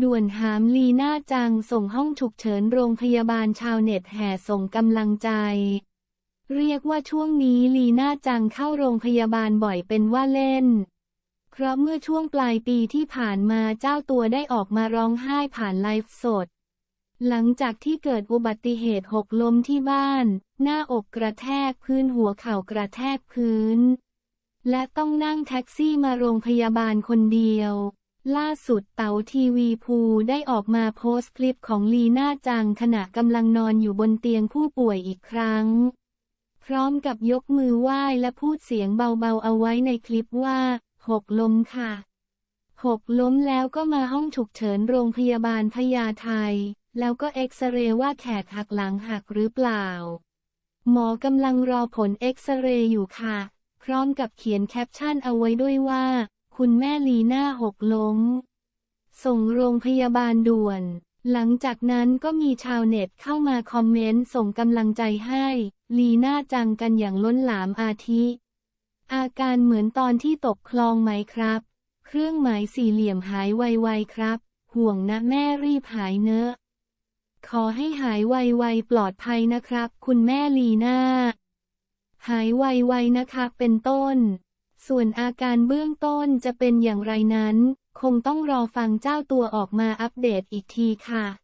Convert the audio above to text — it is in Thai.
ด่วนหามลีน่าจังส่งห้องฉุกเฉินโรงพยาบาลชาวเน็ตแห่ส่งกำลังใจ เรียกว่าช่วงนี้ลีน่าจังเข้าโรงพยาบาลบ่อยเป็นว่าเล่น เพราะเมื่อช่วงปลายปีที่ผ่านมาเจ้าตัวได้ออกมาร้องไห้ผ่านไลฟ์สด หลังจากที่เกิดอุบัติเหตุหกล้มที่บ้าน หน้าอกกระแทกพื้นหัวเข่ากระแทกพื้น และต้องนั่งแท็กซี่มาโรงพยาบาลคนเดียว ล่าสุดเต๋าทีวีภูได้ออกมาโพสต์คลิปของลีน่าจังขณะกำลังนอนอยู่บนเตียงผู้ป่วยอีกครั้ง พร้อมกับยกมือไหว้และพูดเสียงเบาๆเอาไว้ในคลิปว่า หกล้มค่ะ หกล้มแล้วก็มาห้องฉุกเฉินโรงพยาบาลพญาไทแล้วก็เอ็กซเรย์ว่าแขกหักหลังหักหรือเปล่า หมอกำลังรอผลเอ็กซเรย์อยู่ค่ะ พร้อมกับเขียนแคปชั่นเอาไว้ด้วยว่า คุณแม่ลีน่าหกล้ม ส่งโรงพยาบาลด่วน หลังจากนั้นก็มีชาวเน็ตเข้ามาคอมเมนต์ส่งกำลังใจให้ ลีน่าจังกันอย่างล้นหลามอาทิ อาการเหมือนตอนที่ตกคลองไหมครับ เครื่องหมายสี่เหลี่ยมหายไวๆครับ ห่วงนะแม่รีบหายเนอะ ขอให้หายไวๆปลอดภัยนะครับ คุณแม่ลีน่าหายไวๆนะคะเป็นต้น ส่วนอาการเบื้องต้นจะเป็นอย่างไรนั้น คงต้องรอฟังเจ้าตัวออกมาอัปเดตอีกทีค่ะ